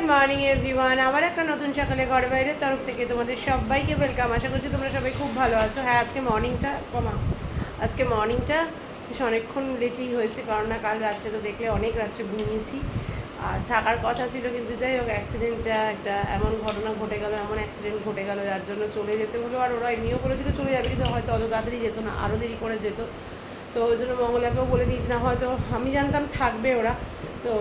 Good morning everyone আবার একটা নতুন সকালে ঘর বাইরের তরফ থেকে তোমাদের সবাইকে ওয়েলকাম আশা করছি তোমরা সবাই খুব ভালো আছো। হ্যাঁ আজকে মর্নিংটা কমা, আজকে মর্নিংটা বেশ অনেকক্ষণ লেটেই হয়েছে, কারণ না কাল রাত্রে তো দেখলে অনেক রাত্রে ঘুমিয়েছি। আর থাকার কথা ছিল, কিন্তু যাই হোক অ্যাক্সিডেন্টটা একটা এমন ঘটনা ঘটে গেল, এমন অ্যাক্সিডেন্ট ঘটে গেল, যার জন্য চলে যেতে হলো। আর ওরা এমনিও বলেছিল চলে যাবে, কিন্তু হয়তো অত তাড়াতাড়ি যেত না আরও দেরি করে যেত। তো ওই জন্য মঙ্গলাকেও বলে দিয়েছি, না হয়তো আমি জানতাম থাকবে ওরা। তো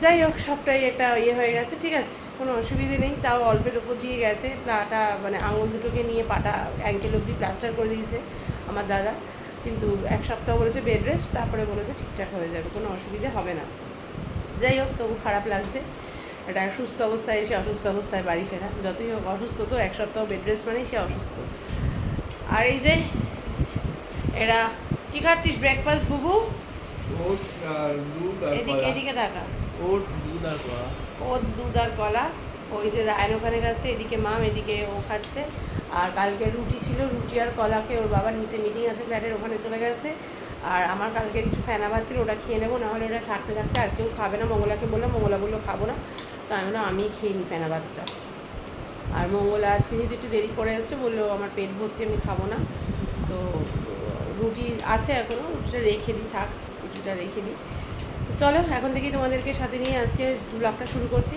যাই হোক সবটাই একটা ইয়ে হয়ে গেছে ঠিক আছে কোনো অসুবিধে নেই তাও অল্পের উপর দিয়ে গেছে পাটা মানে আঙুল দুটোকে নিয়ে পাটা অ্যাঙ্কেল অবধি প্লাস্টার করে দিয়েছে আমার দাদা কিন্তু এক সপ্তাহ বলেছে বেড রেস্ট তারপরে বলেছে ঠিকঠাক হয়ে যাবে কোনো অসুবিধে হবে না। যাই হোক তবু খারাপ লাগছে এটা সুস্থ অবস্থায় এসে অসুস্থ অবস্থায় বাড়ি ফেরা যতই হোক অসুস্থ তো এক সপ্তাহ বেড রেস্ট মানেই সে অসুস্থ। আর এই যে এরা কি খাচ্ছিস ব্রেকফাস্ট বুবু? এদিকে এদিকে দেখা। ওট দুধ আর কলা ওটস দুধ আর কলা ওই যে রায়ন ওখানে খাচ্ছে এদিকে মাম, এদিকে ও খাচ্ছে। আর কালকে রুটি ছিল, রুটি আর কলাকে ওর বাবার নিচে মিটিং আছে, ফ্ল্যাটের ওখানে চলে গেছে। আর আমার কালকে কিছু ফেনা ছিল, ওটা খেয়ে নেব, নাহলে ওটা থাকতে থাকতে আর কেউ খাবে না। মঙ্গলাকে বললাম, মঙ্গলা বলল, খাব না। তো আমি বললাম আমি খেয়ে নিই ফেনা ভাতটা। আর মঙ্গলা আজকে যেহেতু একটু দেরি করে এসছে, বলল, আমার পেট ভর্তি, আমি খাব না। তো রুটি আছে এখনও রুটিটা রেখে দিই, থাক, রুটিটা রেখে দিই। চলো, এখন থেকে তোমাদেরকে সাথে নিয়ে আজকে ব্লগটা শুরু করছি।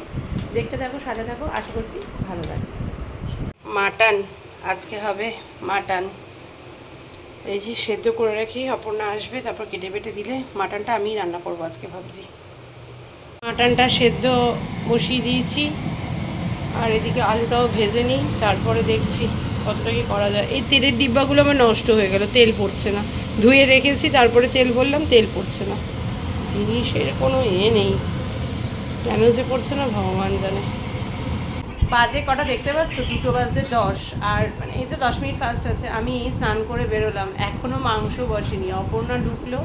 দেখতে থাকো, সাথে থাকো, আশা করছি ভালো লাগে মাটন, আজকে হবে মাটন। এই যে সেদ্ধ করে রাখি, অপর্ণা আসবে, তারপর কেটে বেটে দিলে মাটনটা আমি রান্না করব আজকে ভাবছি। মাটনটা সেদ্ধ বসিয়ে দিয়েছি, আর এদিকে আলুটাও ভেজে নিই, তারপরে দেখছি কতটা কি করা যায়। এই তেলের ডিব্বাগুলো আমার নষ্ট হয়ে গেল, তেল পড়ছে না। ধুয়ে রেখেছি, তারপরে তেল ভরলাম, তেল পড়ছে না। জিনিসের কোনো এ নেই। কেন যে পড়ছে না, ভগবান জানে। বাজে কটা দেখতে পাচ্ছ? দুটো বাজে দশ। আর মানে এই তো দশ মিনিট ফার্স্ট আছে। আমি স্নান করে বেরোলাম। এখনও মাংস বসেনি। অপর্ণা ঢুকলো।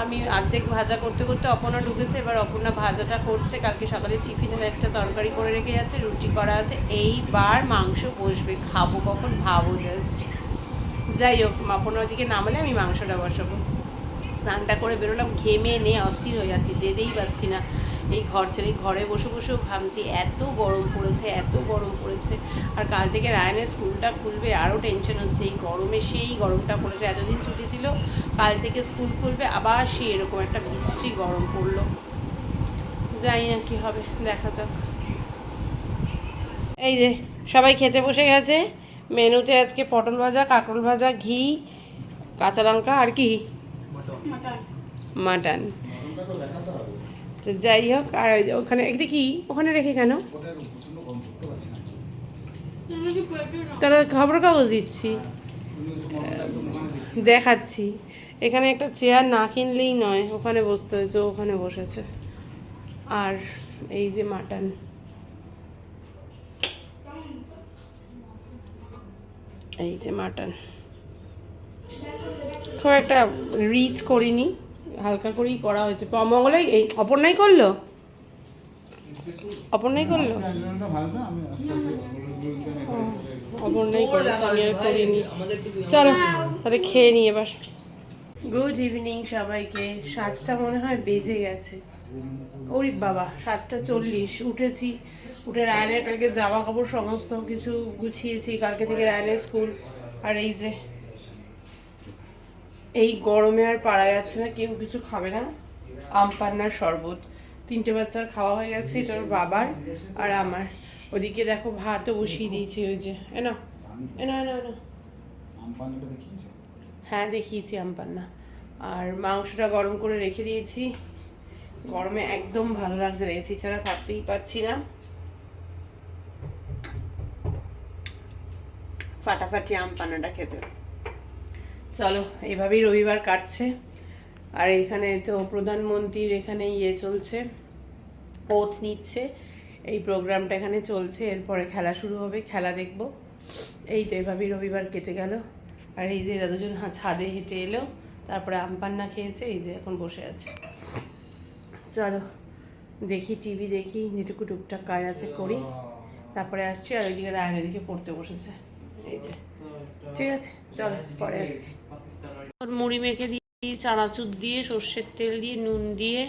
আমি অর্ধেক ভাজা করতে করতে অপর্ণা ঢুকেছে। এবার অপর্ণা ভাজাটা করছে। কালকে সকালে টিফিনের একটা তরকারি করে রেখে যাচ্ছে। রুটি করা আছে। এইবার মাংস বসবে। খাব কখন? ভাবো জাস্ট যাই হোক, অপর্ণা ওদিকে নামালে আমি মাংসটা বসাবো। স্নানটা করে বেরোলাম, ঘেমে নে অস্থির হয়ে যাচ্ছি, যেতেই পাচ্ছি না। এই ঘর ছেড়ে ঘরে বসে বসেও ঘামছি এত গরম পড়েছে, এত গরম পড়েছে। আর কাল থেকে রায়নের স্কুলটা খুলবে, আরও টেনশন হচ্ছে। এই গরমে সেই গরমটা পড়েছে। এতদিন ছুটি ছিল, কাল থেকে স্কুল খুলবে, আবার সে এরকম একটা বিশ্রী গরম পড়ল। জানি না কী হবে, দেখা যাক। এই যে, সবাই খেতে বসে গেছে। মেনুতে আজকে পটল ভাজা কাঁকরোল ভাজা, ঘি, কাঁচা লঙ্কা, আর কি? মাটন। তো যাই হোক, আর ওখানে এটা কি? ওখানে রেখে কেন? তারা খবর কাগজ দিচ্ছি। দেখাচ্ছি। এখানে একটা চেয়ার না কিনলেই নয়, ওখানে বসতে হয়েছে ওখানে বসেছে। আর এই যে মাটন। এই যে মাটন। খুব একটা রিচ করিনি, হালকা করেই করা হয়েছে। প- মঙ্গলাই এই অপর্ণাই করল? অপর্ণাই করল? অপর্ণাই করিনি। চলো, তাহলে খেয়ে নিই এবার। গুড ইভিনিং সবাইকে। সাতটা মনে হয় বেজে গেছে। ওরে বাবা, সাতটা চল্লিশ। উঠেছি, উঠে রায়নের কালকে জামা কাপড় সমস্ত কিছু গুছিয়েছি। কালকে থেকে রায়নের স্কুল। আর এই যে এই গরমে আর পারা যাচ্ছে না কেউ কিছু খাবে না। আম পান্নার শরবত তিনটে বাচ্চার খাওয়া হয়ে গেছে এটা ওর বাবার আর আমার। ওদিকে দেখো ভাতও বসিয়ে দিয়েছি ওই যে এনো এনো এনো এনো হ্যাঁ দেখিয়েছি আম পান্না। আর মাংসটা গরম করে রেখে দিয়েছি। গরমে একদম ভালো লাগছে না এসি ছাড়া থাকতেই পারছি না। ফাটাফাটি আম পান্নাটা খেতে। চলো, এভাবেই রবিবার কাটছে। আর এখানে তো প্রধানমন্ত্রীর এখানে ইয়ে চলছে ওথ নিচ্ছে। এই প্রোগ্রামটা এখানে চলছে, এরপরে খেলা শুরু হবে, খেলা দেখব। এই তো এভাবেই রবিবার কেটে গেল। আর এই যে এরা দুজন হা- ছাদে হেঁটে এলো, তারপরে আমপান্না খেয়েছে, এই যে এখন বসে আছে। চলো, দেখি টিভি দেখি, যেটুকু টুকটাক কাজ আছে করি। তারপরে আসছি, আর ওইদিকে রায়ন দিকে পড়তে বসেছে। এই যে। ঠিক আছে, চলো, পরে আসছি। ওর মুড়ি মেখে দিয়ে চানাচুর দিয়ে সর্ষের তেল দিয়ে নুন দিয়ে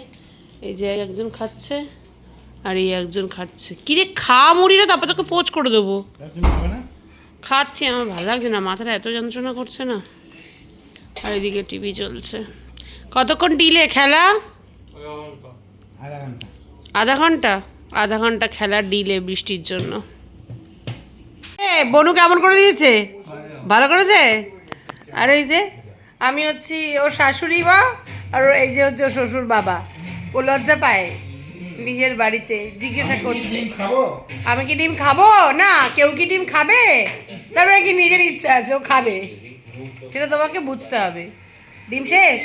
এই যে একজন খাচ্ছে আর এই একজন খাচ্ছে। কিরে খা মুড়িটা তারপর তোকে পোচ করে দেবো। খাচ্ছি আমার ভালো লাগছে না মাথাটা এত যন্ত্রণা করছে না। আর এদিকে টিভি চলছে। কতক্ষণ ডিলে খেলা? আধা ঘণ্টা। আধা ঘণ্টা খেলা ডিলে বৃষ্টির জন্য। এ বনু কেমন করে দিয়েছে? ভালো করেছে? আর এই যে আমি হচ্ছি ওর শাশুড়ি মা আর ওর এই যে হচ্ছে ওর শ্বশুর বাবা। ও লজ্জা পায় নিজের বাড়িতে জিজ্ঞাসা করতে। আমি কি ডিম খাব? না কেউ কি ডিম খাবে? তারপরে কি নিজের ইচ্ছা আছে ও খাবে। সেটা তোমাকে বুঝতে হবে। ডিম শেষ?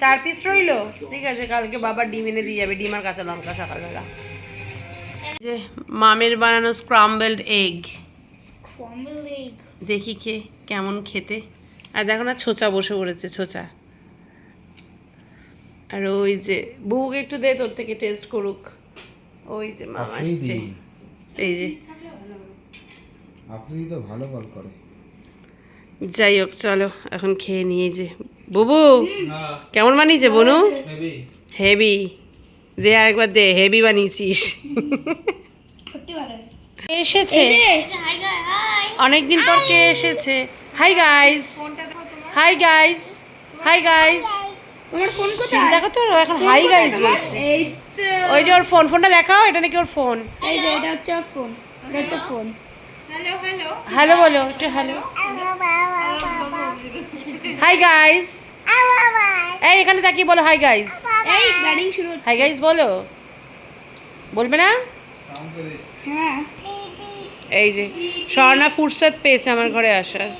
চার পিস রইল? ঠিক আছে কালকে বাবা ডিম এনে দিয়ে যাবে ডিম আর কাঁচা লঙ্কা সকালবেলা যে মামের বানানো স্ক্রাম্বলড এগ. দেখি কে কেমন খেতে। আর দেখো না ছোচা বসে পড়েছে ছোচা। আর ওই যে বুকে একটু দে তোর থেকে টেস্ট করুক। ওই যে মাম আসছে। এই যে। আপনি তো ভালো বল করে। যাই হোক চলো এখন খেয়ে নিয়ে যে। বুবু কেমন বানিয়েছে বনু? হেভি দে আরেকবার দে হেভি বানিয়েছিস। এসেছে? অনেকদিন পর কে এসেছে? Hi guys hi guys hi guys তোমার ফোন চিন্তা করতে পারো এখন হাই গাইস বলছে। এই তো ওই যে ওর ফোন ফোনটা দেখাও এটা নাকি ওর ফোন। এই যে এটা হচ্ছে ওর ফোন এটা হচ্ছে ফোন। হ্যালো বলো একটু হ্যালো হাই গাইস এই এখানে তাকিয়ে বলো হাই গাইস এই ব্যাটিং শুরু হচ্ছে। হাই গাইস বলো। বলবে না? হ্যাঁ। এই যে স্বর্ণা ফুরসত পেয়েছে আমার ঘরে আসার।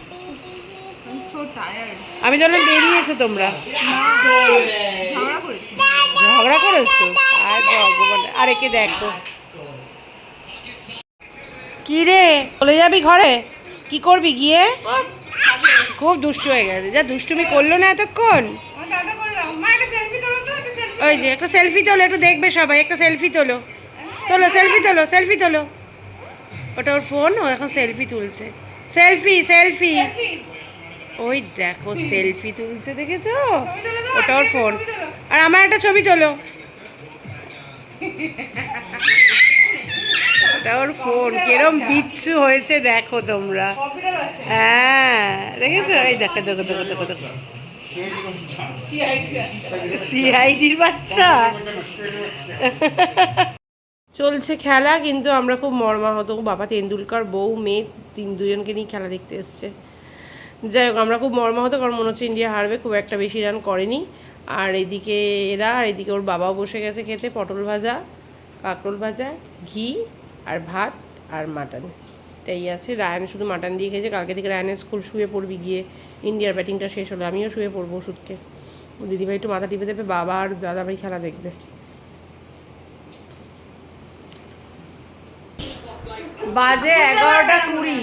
আমি জানলাম বেরিয়েছো তোমরা। ঝগড়া করেছ। আর ভগবান। আর একে দেখো? কি রে? চলে যাবি ঘরে? কি করবি গিয়ে? খুব দুষ্টু হয়ে গেছে। যা দুষ্টুমি করল না এতক্ষণ? ওই যে একটা সেলফি তোলো একটু দেখবে সবাই। একটা সেলফি তোলো। তোলো সেলফি তোলো সেলফি তোলো। ওটা ওর ফোন ও এখন সেলফি তুলছে। সেলফি সেলফি ওই দেখো সেলফি তুলছে দেখেছ? ওটা ওর ফোন আর আমার একটা ছবি তোলো। ওটা ওর ফোন কিরম বিচ্ছু হয়েছে দেখো তোমরা। হ্যাঁ দেখেছ? এই দেখো দেখো দেখো দেখো দেখো। সিআইডির বাচ্চা। চলছে খেলা কিন্তু আমরা খুব মর্মাহত। বাবা তেন্ডুলকার বউ মেয়ে তিন দুজনকে নিয়ে খেলা দেখতে এসছে। যাই হোক, আমরা খুব মর্মাহত, কারণ মনে হচ্ছে ইন্ডিয়া হারবে, খুব একটা বেশি রান করেনি। আর এদিকে এরা, আর এদিকে ওর বাবাও বসে গেছে খেতে, পটল ভাজা, কাঁকরোল ভাজা, ঘি, আর ভাত, আর মাটন এটাই আছে। রায়ান শুধু মাটন দিয়ে খেয়েছে। কালকে থেকে রায়ানের স্কুল শুয়ে পড়বি গিয়ে। ইন্ডিয়ার ব্যাটিংটা শেষ হলো। আমিও শুয়ে পড়ব ওষুধকে। দিদিভাই একটু মাথা টিপে দেবে, বাবা আর দাদাভাই খেলা দেখবে। বাজে এগারোটা কুড়ি।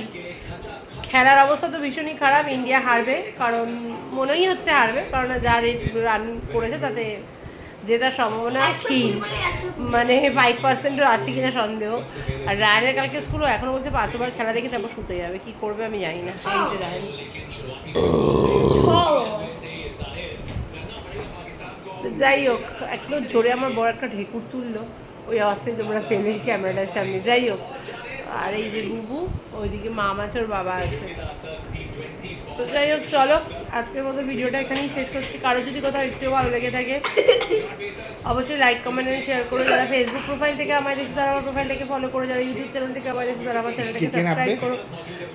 খেলার অবস্থা তো ভীষণই খারাপ ইন্ডিয়া হারবে কারণ মনেই হচ্ছে হারবে কারণ যা রেট রান করেছে তাতে জেতার সম্ভাবনা ক্ষীণ। মানে ফাইভ পার্সেন্টও আছে কিনা সন্দেহ। আর রায়ানের কালকে স্কুলও এখনও বলছে পাঁচ ওভার খেলা দেখে তারপর শুতে যাবে কি করবে আমি জানি না। এই যে রায়ান যাই হোক একটু জোরে আমার বড় একটা ঢেকুর তুললো ওই অবস্থায় তোমরা পেলে ক্যামেরাটার সামনে। যাই হোক আর এই যে বুবু ওইদিকে মাম আছে ওর বাবা আছে। তো যাই হোক চলো আজকের মতো ভিডিওটা এখানেই শেষ করছি। কারও যদি কোথাও একটু ভালো লেগে থাকে অবশ্যই লাইক কমেন্ট এন্ড শেয়ার করো। যারা ফেসবুক প্রোফাইল থেকে আমার এসে তারা আমার প্রোফাইল থেকে ফলো করো। যারা ইউটিউব চ্যানেল থেকে আমার এসে তারা আমার চ্যানেলটাকে সাবস্ক্রাইব? করো।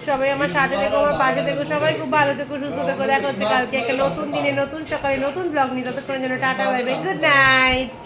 সবাই আমার সাথে থেকো আমার পাশে থেকো সবাই খুব ভালো থেকো সুস্থ থেকো। দেখা হচ্ছে কালকে একটা নতুন দিনে নতুন সকালে নতুন ব্লগ নিয়ে। ততক্ষণের জন্য tata bye bye good night